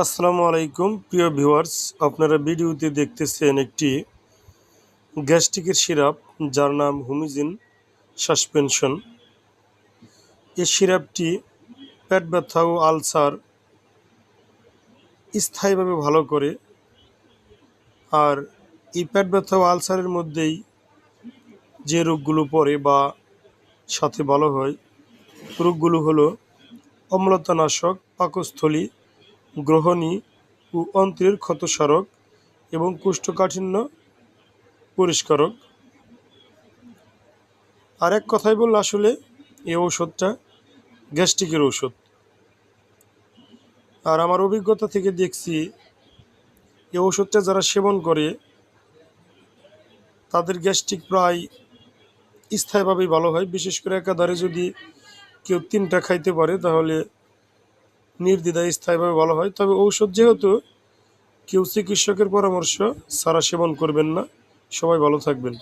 আসসালামু আলাইকুম, প্রিয় ভিউয়ার্স। আপনারা ভিডিওতে দেখতেছেন একটি গ্যাস্ট্রিকের সিরাপ, যার নাম হুমিজিন সাসপেনশন। এই সিরাপটি পেট ব্যথা ও আলসার স্থায়ীভাবে ভালো করে, আর এই পেট ব্যথা ও আলসারের মধ্যেই যে রোগগুলো পড়ে বা সাথে ভালো হয়, রোগগুলো হলো অম্লতানাশক, পাকস্থলী গ্রহণী ও অন্ত্রের ক্ষতসারক এবং কোষ্ঠকাঠিন্য পরিষ্কারক। আর এক কথায় বললে আসলে এই ঔষধটা গ্যাস্ট্রিকের ঔষধ। আর আমার অভিজ্ঞতা থেকে দেখছি, এই ওষুধটা যারা সেবন করে, তাদের গ্যাস্ট্রিক প্রায় স্থায়ীভাবেই ভালো হয়। বিশেষ করে একাধারে যদি কেউ তিনটা খাইতে পারে, তাহলে নির্দ্বিধায় স্থায়ীভাবে বলা হয়। তবে ঔষধ যেহেতু কেউ চিকিৎসকের পরামর্শ সারা সেবন করবেন না। সবাই ভালো থাকবেন।